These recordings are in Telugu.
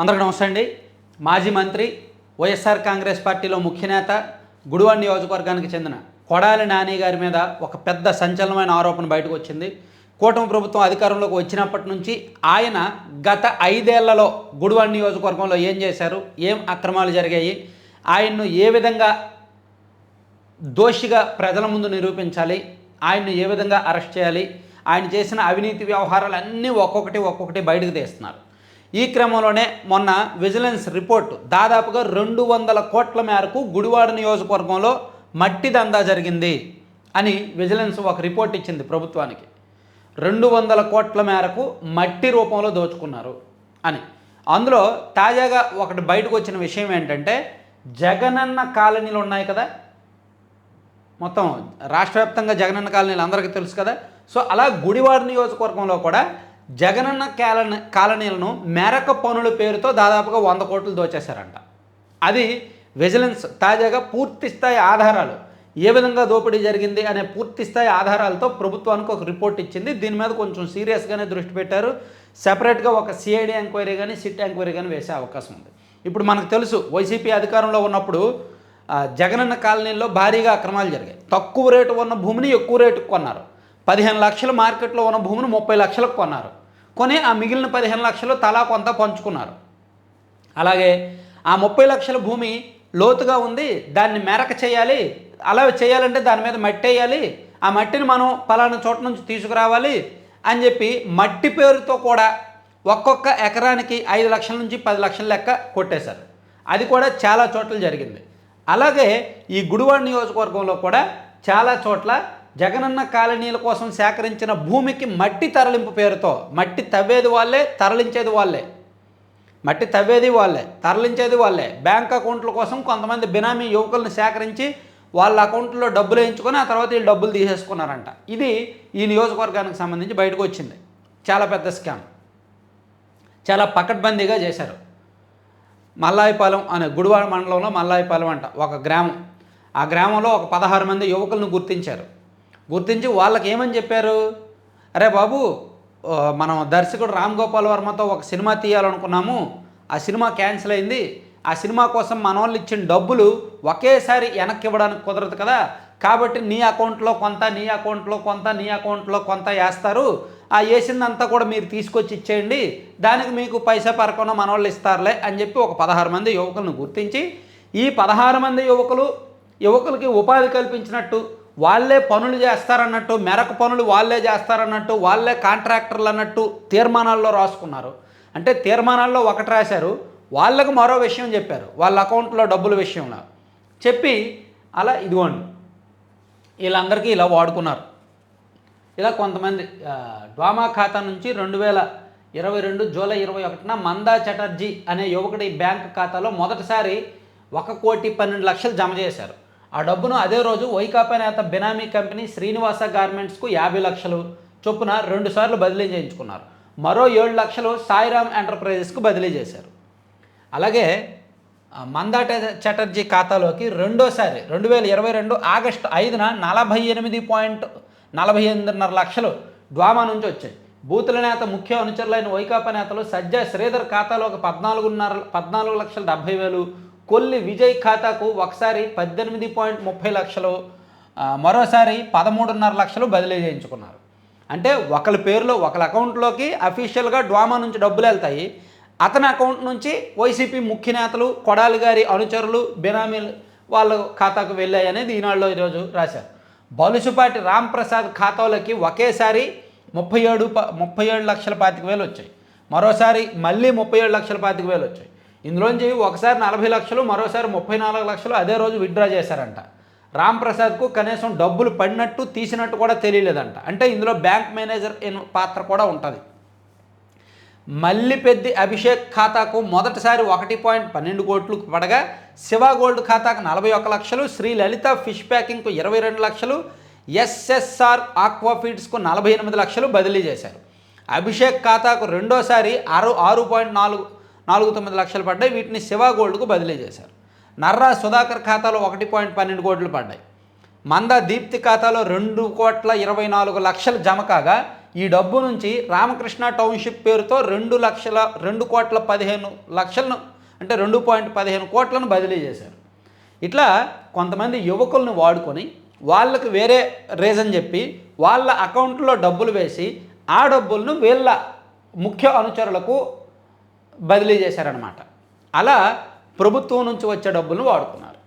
అందరికీ నమస్తే అండి. మాజీ మంత్రి వైఎస్ఆర్ కాంగ్రెస్ పార్టీలో ముఖ్య నేత గుడివాడ నియోజకవర్గానికి చెందిన కొడాలి నాని గారి మీద ఒక పెద్ద సంచలనమైన ఆరోపణ బయటకు వచ్చింది. కూటమి ప్రభుత్వం అధికారంలోకి వచ్చినప్పటి నుంచి ఆయన గత ఐదేళ్ళలో గుడివాడ నియోజకవర్గంలో ఏం చేశారు? ఏం అక్రమాలు జరిగాయి? ఆయన్ను ఏ విధంగా దోషిగా ప్రజల ముందు నిరూపించాలి? ఆయన్ను ఏ విధంగా అరెస్ట్ చేయాలి? ఆయన చేసిన అవినీతి వ్యవహారాలన్నీ ఒక్కొక్కటి ఒక్కొక్కటి బయటకు తీస్తున్నారు. ఈ క్రమంలోనే మొన్న విజిలెన్స్ రిపోర్ట్ దాదాపుగా రెండు వందల కోట్ల మేరకు గుడివాడ నియోజకవర్గంలో మట్టి దందా జరిగింది అని విజిలెన్స్ ఒక రిపోర్ట్ ఇచ్చింది ప్రభుత్వానికి. రెండు వందల కోట్ల మేరకు మట్టి రూపంలో దోచుకున్నారు అని. అందులో తాజాగా ఒకటి బయటకు వచ్చిన విషయం ఏంటంటే జగనన్న కాలనీలు ఉన్నాయి కదా. మొత్తం రాష్ట్ర వ్యాప్తంగా జగనన్న కాలనీలు అందరికీ తెలుసు కదా. సో అలా గుడివాడ నియోజకవర్గంలో కూడా జగనన్న కాలనీ కాలనీలను మేరక పనుల పేరుతో దాదాపుగా వంద కోట్లు దోచేశారంట. అది విజిలెన్స్ తాజాగా పూర్తి స్థాయి ఆధారాలు. ఏ విధంగా దోపిడీ జరిగింది అనే పూర్తి స్థాయి ఆధారాలతో ప్రభుత్వానికి ఒక రిపోర్ట్ ఇచ్చింది. దీని మీద కొంచెం సీరియస్గానే దృష్టి పెట్టారు. సెపరేట్గా ఒక సిఐడి ఎంక్వైరీ కానీ సిట్ ఎంక్వైరీ కానీ వేసే అవకాశం ఉంది. ఇప్పుడు మనకు తెలుసు వైసీపీ అధికారంలో ఉన్నప్పుడు జగనన్న కాలనీల్లో భారీగా అక్రమాలు జరిగాయి. తక్కువ రేటు ఉన్న భూమిని ఎక్కువ రేటుకు కొన్నారు. పదిహేను లక్షల మార్కెట్లో ఉన్న భూమిని ముప్పై లక్షలకు కొన్నారు. కొని ఆ మిగిలిన పదిహేను లక్షలు తలా కొంత పంచుకున్నారు. అలాగే ఆ ముప్పై లక్షల భూమి లోతుగా ఉంది దాన్ని మెరక చేయాలి అలా చేయాలంటే దాని మీద మట్టి వేయాలి ఆ మట్టిని మనం పలానా చోట నుంచి తీసుకురావాలి అని చెప్పి మట్టి పేరుతో కూడా ఒక్కొక్క ఎకరానికి ఐదు లక్షల నుంచి పది లక్షల లెక్క కొట్టేశారు. అది కూడా చాలా చోట్ల జరిగింది. అలాగే ఈ గుడివాడ నియోజకవర్గంలో కూడా చాలా చోట్ల జగనన్న కాలనీల కోసం సేకరించిన భూమికి మట్టి తరలింపు పేరుతో మట్టి తవ్వేది వాళ్ళే తరలించేది వాళ్ళే. మట్టి తవ్వేది వాళ్ళే తరలించేది వాళ్ళే. బ్యాంక్ అకౌంట్ల కోసం కొంతమంది బినామీ యువకులను సేకరించి వాళ్ళ అకౌంట్లో డబ్బులు వేయించుకొని ఆ తర్వాత వీళ్ళు డబ్బులు తీసేసుకున్నారంట. ఇది ఈ నియోజకవర్గానికి సంబంధించి బయటకు వచ్చింది. చాలా పెద్ద స్కామ్. చాలా పకడ్బందీగా చేశారు. మల్లాయిపాలెం అనే గుడివాడ మండలంలో మల్లాయిపాలెం అంట ఒక గ్రామం. ఆ గ్రామంలో ఒక పదహారు మంది యువకులను గుర్తించారు. గుర్తించి వాళ్ళకి ఏమని చెప్పారు? అరే బాబు మనం దర్శకుడు రామ్ గోపాల్ వర్మతో ఒక సినిమా తీయాలనుకున్నాము. ఆ సినిమా క్యాన్సిల్ అయింది. ఆ సినిమా కోసం మన వాళ్ళు ఇచ్చిన డబ్బులు ఒకేసారి వెనక్కి ఇవ్వడానికి కుదరదు కదా. కాబట్టి నీ అకౌంట్లో కొంత నీ అకౌంట్లో కొంత నీ అకౌంట్లో కొంత వేస్తారు. ఆ వేసిందంతా కూడా మీరు తీసుకొచ్చి ఇచ్చేయండి. దానికి మీకు పైసా పరకుండా మన వాళ్ళు ఇస్తారులే అని చెప్పి ఒక పదహారు మంది యువకులను గుర్తించి ఈ పదహారు మంది యువకులు యువకులకి ఉపాధి కల్పించినట్టు వాళ్ళే పనులు చేస్తారన్నట్టు మెరకు పనులు వాళ్ళే చేస్తారన్నట్టు వాళ్ళే కాంట్రాక్టర్లు అన్నట్టు తీర్మానాల్లో రాసుకున్నారు. అంటే తీర్మానాల్లో ఒకటి రాశారు వాళ్ళకు మరో విషయం చెప్పారు వాళ్ళ అకౌంట్లో డబ్బుల విషయంలో. చెప్పి అలా ఇదిగోండి వీళ్ళందరికీ ఇలా వాడుకున్నారు. ఇలా కొంతమంది డ్వామా ఖాతా నుంచి రెండు వేల ఇరవై రెండు జూలై ఇరవై ఒకటిన మందా చటర్జీ అనే యువకుడి బ్యాంక్ ఖాతాలో మొదటిసారి ఒక కోటి పన్నెండు లక్షలు జమ చేశారు. ఆ డబ్బును అదే రోజు వైకాపా నేత బినామీ కంపెనీ శ్రీనివాస గార్మెంట్స్కు యాభై లక్షలు చొప్పున రెండుసార్లు బదిలీ చేయించుకున్నారు. మరో ఏడు లక్షలు సాయిరామ్ ఎంటర్ప్రైజెస్కు బదిలీ చేశారు. అలాగే మందాట చటర్జీ ఖాతాలోకి రెండోసారి రెండు వేల ఇరవై రెండు ఆగస్టు ఐదున నలభై ఎనిమిది పాయింట్ నలభై ఎనిమిదిన్నర లక్షలు డ్వామా నుంచి వచ్చాయి. బూతుల నేత ముఖ్య అనుచరులైన వైకాపా నేతలు సజ్జా శ్రీధర్ ఖాతాలోకి పద్నాలుగున్నర పద్నాలుగు లక్షల డెబ్బై వేలు కొల్లి విజయ్ ఖాతాకు ఒకసారి పద్దెనిమిది పాయింట్ ముప్పై లక్షలు మరోసారి పదమూడున్నర లక్షలు బదిలీ చేయించుకున్నారు. అంటే ఒకరి పేరులో ఒకరి అకౌంట్లోకి అఫీషియల్గా డ్వామా నుంచి డబ్బులు వెళ్తాయి. అతని అకౌంట్ నుంచి వైసీపీ ముఖ్య నేతలు కొడాలి గారి అనుచరులు బినామీలు వాళ్ళ ఖాతాకు వెళ్ళాయి అనేది ఈనాడులో ఈరోజు రాశారు. బలుసుపాటి రామ్ ప్రసాద్ ఖాతాలోకి ఒకేసారి ముప్పై ఏడు ప ముప్పై ఏడు లక్షల పాతిక వేలు వచ్చాయి. మరోసారి మళ్ళీ ముప్పై ఏడు లక్షల పాతిక వేలు వచ్చాయి. ఇందులోంచి ఒకసారి నలభై లక్షలు మరోసారి ముప్పై నాలుగు లక్షలు అదే రోజు విత్డ్రా చేశారంట. రామ్ ప్రసాద్కు కనీసం డబ్బులు పడినట్టు తీసినట్టు కూడా తెలియలేదంట. అంటే ఇందులో బ్యాంక్ మేనేజర్ పాత్ర కూడా ఉంటుంది. మల్లిపెద్ది అభిషేక్ ఖాతాకు మొదటిసారి ఒకటి పాయింట్ పన్నెండు కోట్లు పడగా శివ గోల్డ్ ఖాతాకు నలభై ఒక్క లక్షలు శ్రీ లలిత ఫిష్ ప్యాకింగ్కు ఇరవై రెండు లక్షలు ఎస్ఎస్ఆర్ ఆక్వాఫీడ్స్కు నలభై ఎనిమిది లక్షలు బదిలీ చేశారు. అభిషేక్ ఖాతాకు రెండోసారి ఆరు ఆరు పాయింట్ నాలుగు నాలుగు తొమ్మిది లక్షలు పడ్డాయి. వీటిని శివ గోల్డ్కు బదిలీ చేశారు. నర్రా సుధాకర్ ఖాతాలో ఒకటి పాయింట్ పన్నెండు కోట్లు పడ్డాయి. మంద దీప్తి ఖాతాలో రెండు కోట్ల ఇరవై నాలుగు లక్షలు జమ కాగా ఈ డబ్బు నుంచి రామకృష్ణ టౌన్షిప్ పేరుతో రెండు లక్షల రెండు కోట్ల పదిహేను లక్షలను అంటే రెండు పాయింట్ పదిహేను కోట్లను బదిలీ చేశారు. ఇట్లా కొంతమంది యువకుల్ని వాడుకొని వాళ్ళకి వేరే రీజన్ చెప్పి వాళ్ళ అకౌంట్లో డబ్బులు వేసి ఆ డబ్బులను వీళ్ళ ముఖ్య అనుచరులకు బదిలీ చేశారనమాట అలా ప్రభుత్వం నుంచి వచ్చే డబ్బులను వాడుకున్నారు.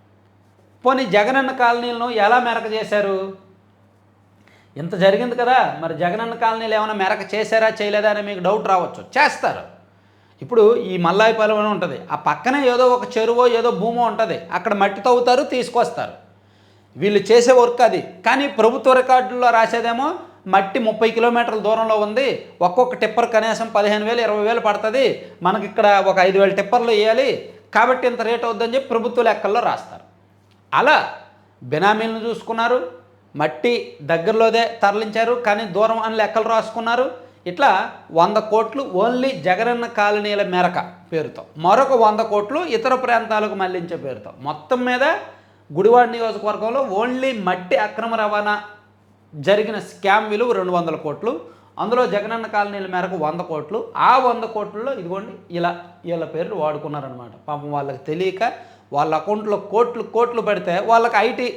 పోనీ జగనన్న కాలనీలను ఎలా మెరక చేశారు? ఇంత జరిగింది కదా మరి జగనన్న కాలనీలు ఏమైనా మెరక చేశారా చేయలేదా అని మీకు డౌట్ రావచ్చు. చేస్తారు. ఇప్పుడు ఈ మల్లాయిపాలెం అని ఉంటుంది. ఆ పక్కనే ఏదో ఒక చెరువో ఏదో భూమో ఉంటుంది. అక్కడ మట్టి తవ్వుతారు తీసుకొస్తారు. వీళ్ళు చేసే వర్క్ అది. కానీ ప్రభుత్వ రికార్డుల్లో రాసేదేమో మట్టి ముప్పై కిలోమీటర్ల దూరంలో ఉంది. ఒక్కొక్క టిప్పర్ కనీసం పదిహేను వేలు ఇరవై వేలు పడుతుంది. మనకి ఇక్కడ ఒక ఐదు వేల టిప్పర్లు వేయాలి. కాబట్టి ఇంత రేట్ అవుద్దని చెప్పి ప్రభుత్వ లెక్కల్లో రాస్తారు. అలా బినామీలను చూసుకున్నారు. మట్టి దగ్గరలోదే తరలించారు. కానీ దూరం అని లెక్కలు రాసుకున్నారు. ఇట్లా వంద కోట్లు ఓన్లీ జగనన్న కాలనీల మేరక పేరుతో. మరొక వంద కోట్లు ఇతర ప్రాంతాలకు మళ్ళించే పేరుతో. మొత్తం మీద గుడివాడ నియోజకవర్గంలో ఓన్లీ మట్టి అక్రమ రవాణా జరిగిన స్కామ్ విలువ రెండు వందల కోట్లు. అందులో జగనన్న కాలనీల మేరకు వంద కోట్లు. ఆ వంద కోట్లలో ఇదిగోండి ఇలా వీళ్ళ పేర్లు వాడుకున్నారనమాట పాపం వాళ్ళకి తెలియక వాళ్ళ అకౌంట్లో కోట్లు కోట్లు పడితే వాళ్ళకి ఐటీ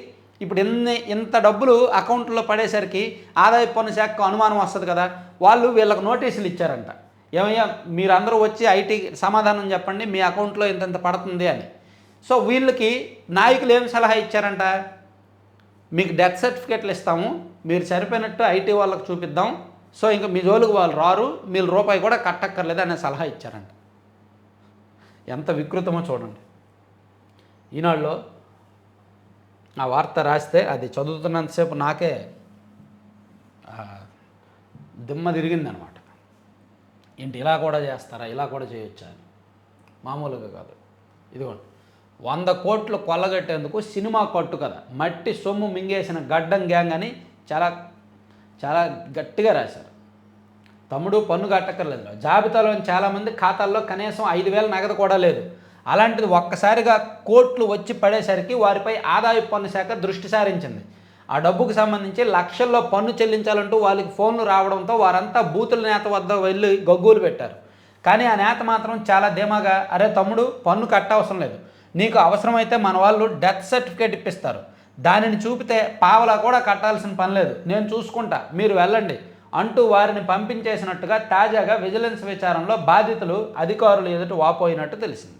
ఇప్పుడు ఎన్ని ఇంత డబ్బులు అకౌంట్లో పడేసరికి ఆదాయ పన్ను శాఖకు అనుమానం వస్తుంది కదా. వాళ్ళు వీళ్ళకి నోటీసులు ఇచ్చారంట. ఏమయ్యా మీరందరూ వచ్చి ఐటీ సమాధానం చెప్పండి మీ అకౌంట్లో ఇంత పడుతుంది అని. సో వీళ్ళకి నాయకులు ఏం సలహా ఇచ్చారంట? మీకు డెత్ సర్టిఫికేట్లు ఇస్తాము. మీరు చనిపోయినట్టు ఐటీ వాళ్ళకి చూపిద్దాం. సో ఇంకా మీ జోలికి వాళ్ళు రారు. మీరు రూపాయి కూడా కట్టక్కర్లేదు అనే సలహా ఇచ్చారంట. ఎంత వికృతమో చూడండి. ఈనాడులో ఆ వార్త రాస్తే అది చదువుతున్నంతసేపు నాకే దిమ్మ తిరిగిందనమాట. ఏంటి ఇలా కూడా చేస్తారా? ఇలా కూడా చేయొచ్చా అని. మామూలుగా కాదు. ఇదిగోండి. వంద కోట్లు కొల్లగట్టేందుకు సినిమా కట్టు కదా. మట్టి సొమ్ము మింగేసిన గడ్డం గ్యాంగ్ అని చాలా చాలా గట్టిగా రాశారు. తమ్ముడు పన్ను కట్టక్కర్లేదు జాబితాలోని చాలామంది ఖాతాల్లో కనీసం ఐదు వేల నగదు కూడా లేదు. అలాంటిది ఒక్కసారిగా కోట్లు వచ్చి పడేసరికి వారిపై ఆదాయ పన్ను శాఖ దృష్టి సారించింది. ఆ డబ్బుకు సంబంధించి లక్షల్లో పన్ను చెల్లించాలంటూ వాళ్ళకి ఫోన్లు రావడంతో వారంతా బూతుల నేత వద్ద వెళ్ళి గగ్గోలు పెట్టారు. కానీ ఆ నేత మాత్రం చాలా ధీమాగా అరే తమ్ముడు పన్ను కట్టవసరం లేదు. నీకు అవసరమైతే మన వాళ్ళు డెత్ సర్టిఫికేట్ ఇప్పిస్తారు. దానిని చూపితే పావలా కూడా కట్టాల్సిన పని లేదు. నేను చూసుకుంటా. మీరు వెళ్ళండి. అంటూ వారిని పంపించేసినట్టుగా తాజాగా విజిలెన్స్ విచారంలో బాధితులు అధికారులు ఎదుట వాపోయినట్టు తెలిసింది.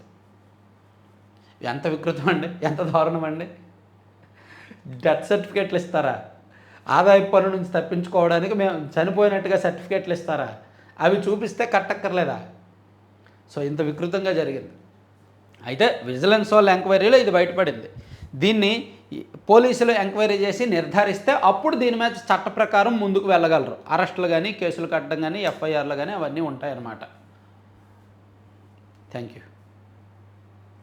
ఎంత వికృతం అండి. ఎంత దారుణం అండి. డెత్ సర్టిఫికేట్లు ఇస్తారా? ఆదాయపు పన్ను నుంచి తప్పించుకోవడానికి మేము చనిపోయినట్టుగా సర్టిఫికేట్లు ఇస్తారా? అవి చూపిస్తే కట్టక్కర్లేదా? సో ఇంత వికృతంగా జరిగింది. అయితే విజిలెన్స్ వాళ్ళ ఎంక్వైరీలో ఇది బయటపడింది. దీన్ని పోలీసులు ఎంక్వైరీ చేసి నిర్ధారిస్తే అప్పుడు దీని మీద చట్ట ప్రకారం ముందుకు వెళ్ళగలరు. అరెస్టులు కానీ కేసులు కట్టడం కానీ ఎఫ్ఐఆర్లు కానీ అవన్నీ ఉంటాయన్నమాట. Thank you